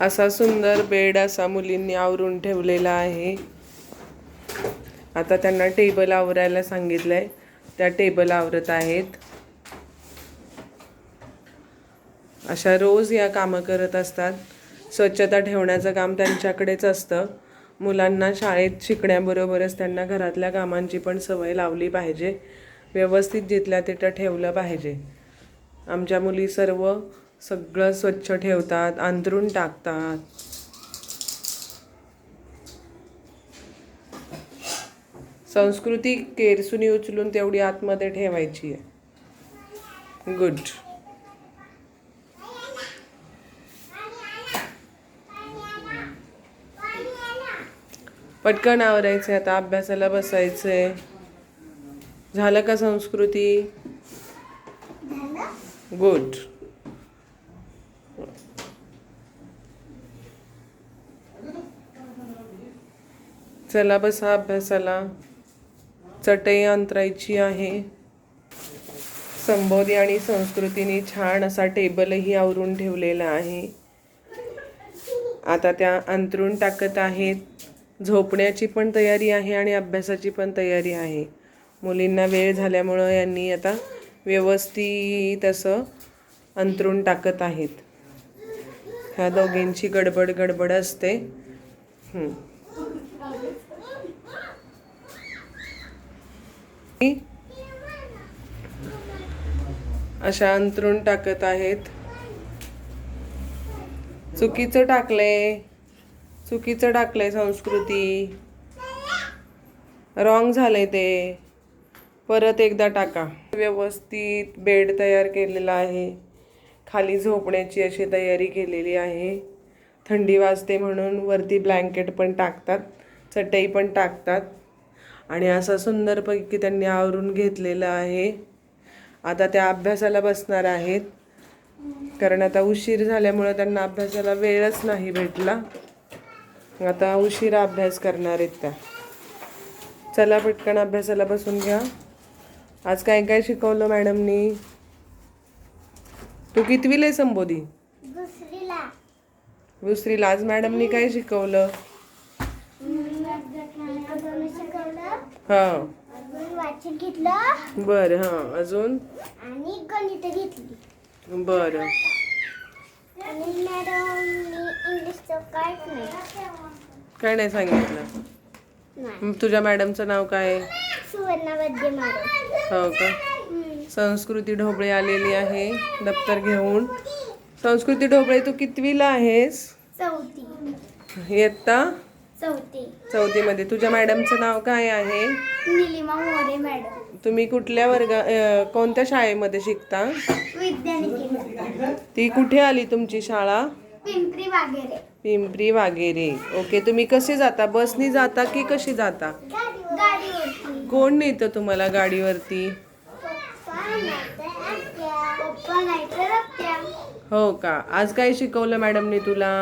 असा सुंदर बेड असा मुलींनी आवरून ठेवलेला आहे. आता त्यांना टेबल आवरायला सांगितलंय. त्या टेबल आवरत आहेत. अशा रोज या कामं करत असतात. स्वच्छता ठेवण्याचं काम त्यांच्याकडेच असतं. मुलांना शाळेत शिकण्याबरोबरच त्यांना घरातल्या कामांची पण सवय लावली पाहिजे. व्यवस्थित जिथल्या तिथं ठेवलं पाहिजे. आमच्या मुली सर्व सगळं स्वच्छ ठेवतात अंतरून टाकतात. संस्कृती केरसुनी उचलून तेवढी आतमध्ये ठेवायची आहे. गुड पटकन आवरायचं आता अभ्यासाला बसायचंय. झालं का संस्कृती? गुड चला बसा अभ्यासाला. चटई अंतरायची आहे. संबोधी आणि संस्कृतीने छान असा टेबलही आवरून ठेवलेला आहे. आता त्या अंतरून टाकत आहेत. झोपण्याची पण तयारी आहे आणि अभ्यासाची पण तयारी आहे. मुलींना वेळ झाल्यामुळं यांनी आता व्यवस्थित असं अंतरून टाकत आहेत. ह्या दोघींची गडबड गडबड असते. अशा अंतरून टाकत आहेत. चुकीचं टाकलंय. चुकीचं टाकलंय संस्कृती. रॉंग झालंय ते. परत एकदा टाका. व्यवस्थित बेड तयार केलेला आहे. खाली झोपण्याची अशी तयारी केलेली आहे. थंडी वाजते म्हणून वरती ब्लँकेट पण टाकतात. चटई पण टाकतात. आणि असं सुंदरपैकी त्यांनी आवरून घेतलेलं आहे. आता त्या अभ्यासाला बसणार आहेत. कारण आता उशीर झाल्यामुळं त्यांना अभ्यासाला वेळच नाही भेटला. आता उशिरा अभ्यास करणार आहेत त्या. चला पटकन अभ्यासाला बसून घ्या. आज काय काय शिकवलं मॅडमनी? तू कितवीला संबोधी? दुसरीला. आज मॅडमनी काय शिकवलं अजून शिकवलं हां. अजून वाचन घेतलं. बरं हां अजून? आणि गणित घेतली. बरं. आणि मॅडम मी इंग्लिशचं काहीच नाही. काय नाही सांगितलं. नाही. तुझ्या मॅडमचं नाव काय? आहे? मॅडम. हो का? संस्कृती ढोबळे आलेली आहे दप्तर घेऊन. संस्कृती ढोबळे तू कितवीला आहेस? चौथी. इयत्ता? चौथी. चौथीमध्ये. तुझ्या मॅडमचं नाव काय आहे? निलिमा मोरे मॅडम. तुम्ही कुठल्या वर्गा अ, कोणत्या शाळेमध्ये शिकता? ती कुठे आली तुमची शाळा? पिंपरी वागेरे पिंपरी वागेरे ओके तुम्ही कसे जाता? बसनी जाता की कशी जाता? कोण नेतं तुम्हाला गाडीवरती? पप्पा आत्या. हो का? आज काय शिकवलं मॅडमने तुला?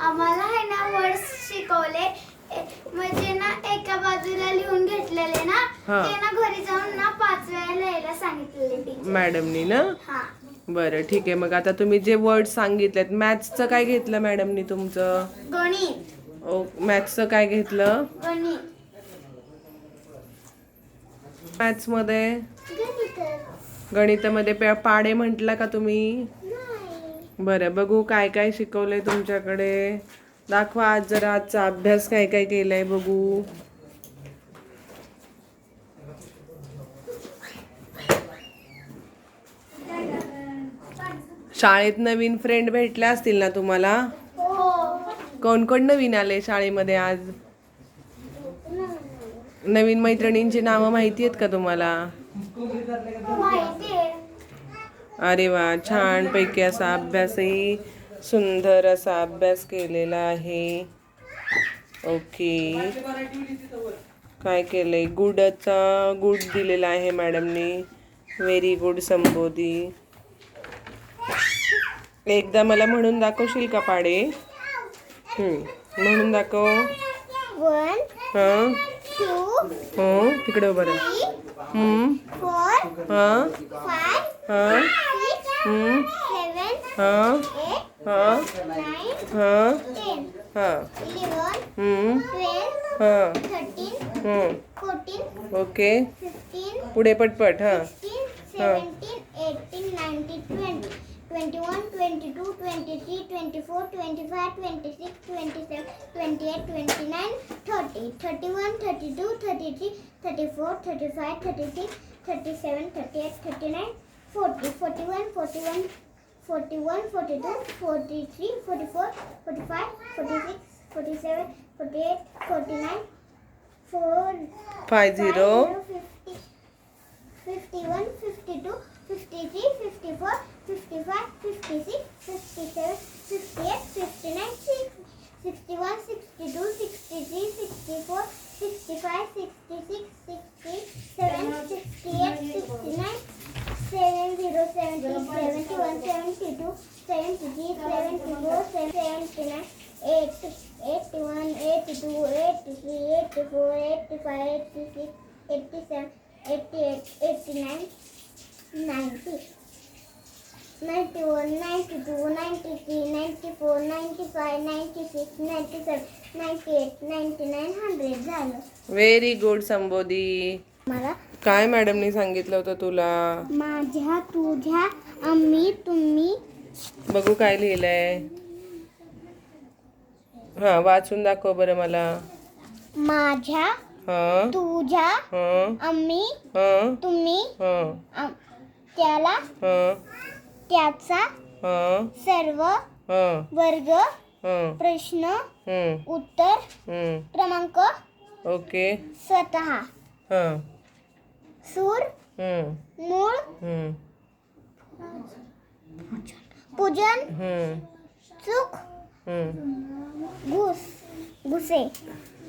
आम्हाला आहे ना वर्ड्स शिकवले ए- म्हणजे ना एका बाजूला लिहून घेतलेले ना हा. ते ना घरी जाऊन ना पाच वेळा लिहायला सांगितलेले टीचर मॅडमनी ना? हा. बरं ठीक आहे. मग आता तुम्ही जे वर्ड सांगितलेत मॅथ्सचं काय घेतलं मॅडमनी तुमचं? गणित. ओ मॅथ्सचं काय घेतलं? गणित. मॅथ्समध्ये गणित. गणितामध्ये पे- पाडे म्हटला का तुम्ही? नाही. बरं बघू काय काय शिकवलंय तुमच्याकडे. दाखवा आज जरा आजचा अभ्यास काय काय केलाय बघू. शाळेत नवीन फ्रेंड भेटल्या असतील ना तुम्हाला? कोण कोण नवीन आले शाळेमध्ये आज? नवीन मैत्रिणींची नावं माहिती आहेत का तुम्हाला? अरे वा छान पैकी असा अभ्यासही सुंदर असा अभ्यास केलेला आहे. ओके. काय केलंय? गुडचा गुड दिलेला आहे मॅडमनी. Very good Sambodhi. एकदा मला म्हणून दाखवशील का पाडे? हम्म, म्हणून दाखव. हां? हो तिकडे उभं हां? हां? हां? हां? हां? हां? हां? ओके. पुढे पटपट हां. 16, 24, 25, 26, 27, 28, 29, 30, 31, 32, 33, 34, 35, 36, 37, 38, 39, 40, 41, 41, 41, 42, 43, 44, 45, 46, 47, 48, 49, 4, 5, 0, 50, 51, 52, 53, 54, 55, 56, 57, 58, 59, 61, 62, 63, 64, 65, 66, 67, 68, 69, 70, 70, 71, 72, 73, 74, 79, 80, 81, 82, 83, 84, 85, 86, 87, 88, 89, 90, 91, 92, 93, 94, 95, 96, 97, 98, 99, 100 झालं. व्हेरी गुड संबोधी मला काय मॅडमनी सांगितलं होतं तुला? माझ्या तुझ्या आम्ही तुम्ही. बघू काय लिहिलंय. हा वाचून दाखव बरं मला. माझ्या हा. तुझ्या हा. आम्ही हा. तुम्ही. हा. आम- त्याला हा. त्याचा हा. सर्व हा. वर्ग हा. प्रश्न उत्तर. क्रमांक ओके. स्वतः. हा. सूर मूळ पूजन हम्म, चूक घुस घुसे.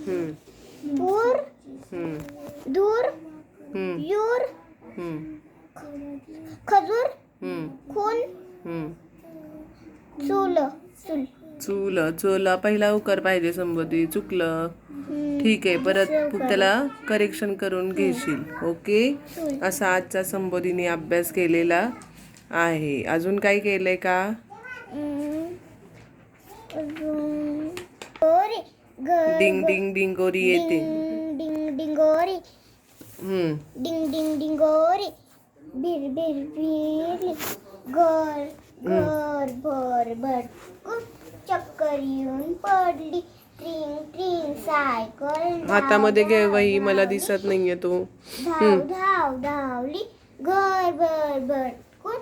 हम्म, पूर दूर यूर हम्म, खजूर खून. चूल चूल. चूल चूल. पहिला उकार पाहिजे संबोधी. चुकलं. ठीक आहे परत त्याला करेक्शन करून घेशील. ओके? असा आजचा संबोधीने अभ्यास केलेला आहे. अजून काय केलंय का? डिंग डिंग डिंगोरी येते. डिंग डिंग डिंगोरी हम्म. डिंग डिंग डिंगोरी बिर बिर बिरली घर घर भर भटकून चक्कर येऊन पडली ट्रिंग ट्रिंग सायकल हातामध्ये घे वही मला दिसत नाहीये तू. धाव धाव धावली घर भर भटकून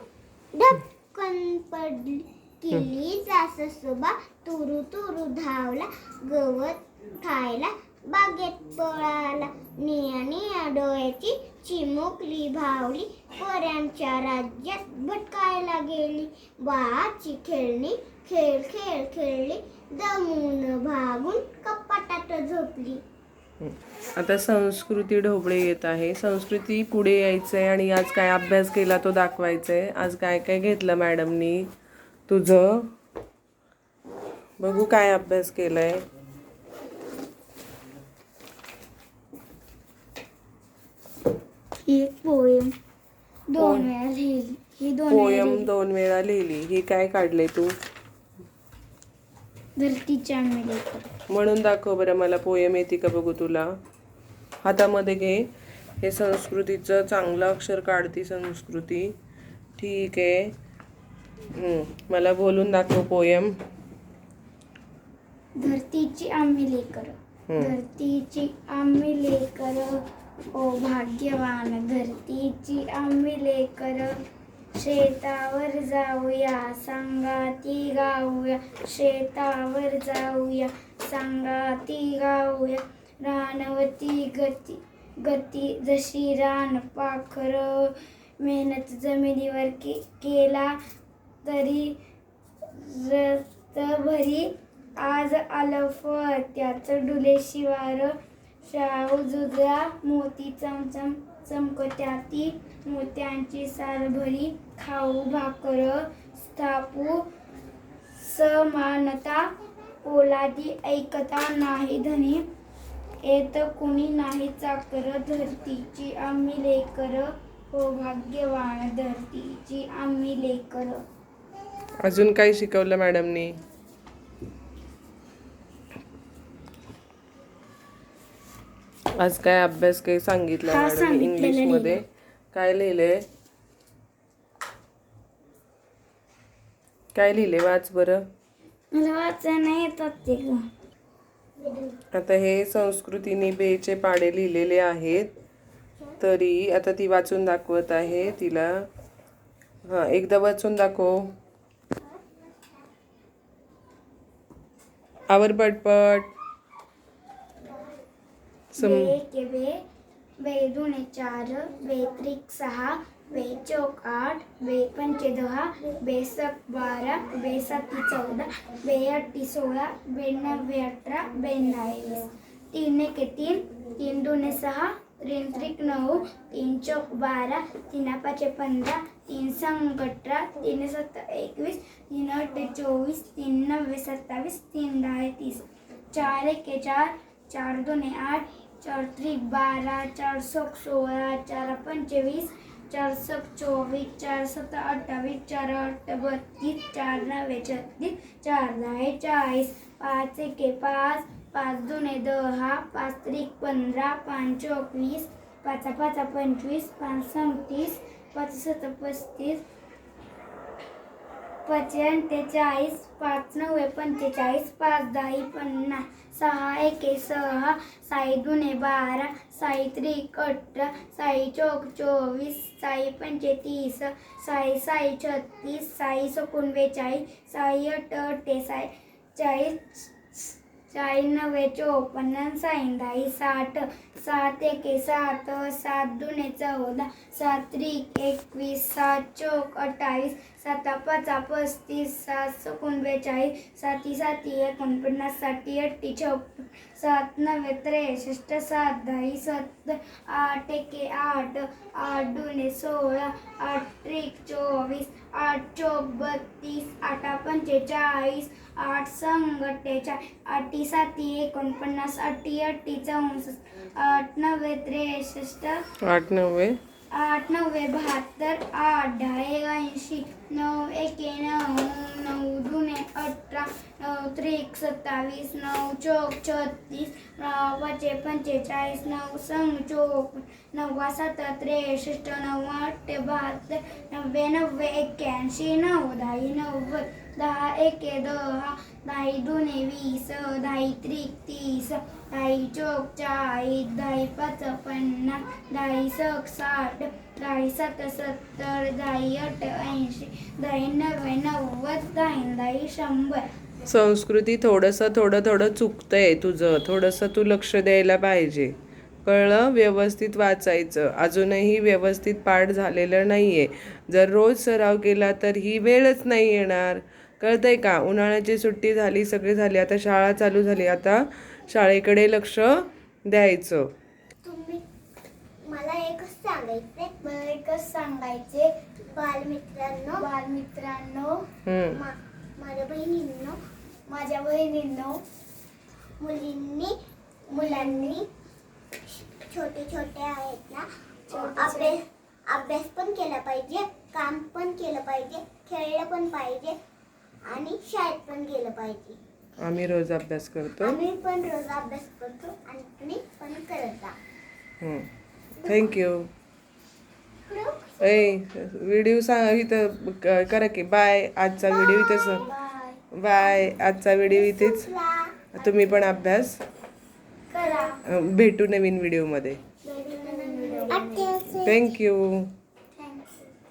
ढपकन पडली किल्ली साससोबा तुरु तुरु धावला. गवत खायला. बागेत पळाला निया निया डोळ्याची चिमुकली भावली पोऱ्यांच्या राज्यात भटकायला गेली. बाची खेळणी खेळ खेळ खेळली. दमून भागून कपाटात झोपली. आता संस्कृती ढोबळे येत आहे. संस्कृती पुढे यायचं आहे आणि आज काय अभ्यास केला तो दाखवायचा आहे आज काय काय घेतलं मॅडमनी? तुझं? बघू काय अभ्यास केलाय. आहे एक पोएम दोन वेळा लिहिली. ही दोन वेळा पोयम लिहिली. दोन वेळा लिहिली. ही काय काढले तू? धरतीच्या आंबेडकर म्हणून दाखव बरं मला पोयम येते का बघू तुला. हातामध्ये घे. हे संस्कृतीचं चांगलं अक्षर काढती संस्कृती. ठीक आहे. हम्म, मला बोलून दाखव पोयम. धरतीची आम्ही लेकर. हम्म. धरतीची आम्ही लेकर. ओ भाग्यवान धरतीची आम्ही लेकर. शेतावर जाऊया सांगाती गाऊया. शेतावर जाऊया सांगाती गाऊया. रानवती गती गती जशी रान पाखर. मेहनत जमिनीवर के केला तरी रस्तभरी आज आलं फळ त्याचं डुले शिवार. शाहूजुदा मोती चमचम चमकत्याती मोत्यांची सारभरी खाऊ भाकर स्थापू समानता पोलादी ऐकता नाही धनी. येत कुणी नाही चाकर धरतीची आम्ही लेकर हो भाग्यवान धरतीची आम्ही लेकर. अजून काय शिकवलं मॅडमनी? आज काय अभ्यास काही सांगितलं हा, मॅडम सांगितलेलं इंग्लिशमध्ये? काय लिहिलंय काय लिहिले? वाच बरं. मला वाचायला नाही येतात ते ग. आता हे संस्कृतीने बेचे पाडे लिहिलेले आहेत. तरी आता ती वाचून दाखवत आहे तिला. हा एकदा वाचून दाखव. आवर पटपट. सम बे के बे दुने चार बे त्रिक सहा बे चौक आठ वे पंचे दहा बेसक बारा बे साती चौदा वे अट्टी सोळा बे नव्वे अठरा बे तीन एके तीन तीन दुने सहा तीन त्रिक नऊ तीन चौक बारा तीन पाचे पंधरा तीन संग अठरा तीन सत्त एकवीस तीन अठ्ठे चोवीस तीन नव्वे सत्तावीस तीन दहा तीस चार एके चार चार दोने आठ चार त्रिक बारा चार सक सोळा चार पंचवीस चार सक चोवीस चार सत अठ्ठावीस चार अठ्ठ बत्तीस चार नव्वे छत्तीस चार दहा चाळीस पाच एके पाच पाच दोने दहा पाच त्रिक पंधरा पाच चोवीस पाच पाच पंचवीस पाच सत्तीस पाच सत पस्तीस पंचेचाळीस पाच नव्वे पंचेचाळीस पाच दहा पन्नास सहा एके सहा साई दुने बारा साई त्रिक अठरा साई चौक चोवीस साई पंचे तीस साई साई छत्तीस साई सकुन साई अठ अठ्ठे साई चाळीस चाळीस नव्वे चोपन्न साईन दहा साठ सात एके सात सात दुने चौदा सात त्रिक एकवीस सात चौक अठ्ठावीस साता पाचा पस्तीस सात सकून साती साती एकोणपन्नाससाठी अठ्ठी छप्प सात नव्वे त्रेसष्ट सात दहा सत्तर आठ एके आठ आठ दुने सोळा आठ त्रिक चोवीस आठ चौक बत्तीस आठा पंचेचाळीस आठ संग अटी आठी साती एकोणपन्नास अठी अठी चौसष्ट आठ नव्वे त्रेसष्ट आठ नव्वे. आठ नव्वे बहात्तर आठ दहा ऐंशी नऊ एके नऊ नऊ दुने अठरा नऊ त्रिक सत्तावीस नऊ चौक छत्तीस नऊ पाचे पंचेचाळीस नऊ संग चौक नव्वा सात त्रेसष्ट नऊ अठ्ठे बहात्तर नव्वे नव्वे एक्क्याऐंशी नऊ दहा नव्वद दहा एके दहा दहा दुने वीस दहा त्रिक तीस दाई चोक चाळीस दाई पाच पन्नास दहा सक साठ दाई सात सत्तर दाई अठ ऐंशी दाई नव्वे नव्वद दाई दाई शंभर. संस्कृती थोडंसं थोडं थोडं चुकतंय तुझं. थोडंसं तू लक्ष द्यायला पाहिजे. कळलं? व्यवस्थित वाचायचं. अजूनही व्यवस्थित पाठ झालेलं नाही आहे जर रोज सराव केला तर ही वेळच नाही येणार. कळतंय का? उन्हाळ्याची सुट्टी झाली सगळी झाली. आता शाळा चालू झाली. आता शाळेकडे लक्ष द्यायचं. तुम्ही मला एकच सांगायचे मला एकच सांगायचे बालमित्रांनो. बालमित्रांनो. मा- माझ्या बहिणींनो. माझ्या बहिणींनो. मुलींनी मुलांनी छोटे छोटे आहेत ना. अभ्यास अभ्यास पण केला पाहिजे काम पण केलं पाहिजे खेळलं पण पाहिजे आणि शाळेत पण गेलं पाहिजे. आम्ही रोज अभ्यास करतो. आम्ही पण रोज अभ्यास करतो आणि तुम्ही पण करत. जा थँक्यू ए व्हिडिओ सांग इथं करा की बाय आजचा व्हिडिओ इथंच बाय बाय आजचा व्हिडिओ इथेच. तुम्ही पण अभ्यास. भेटू नवीन व्हिडिओमध्ये व्हिडिओ थँक्यू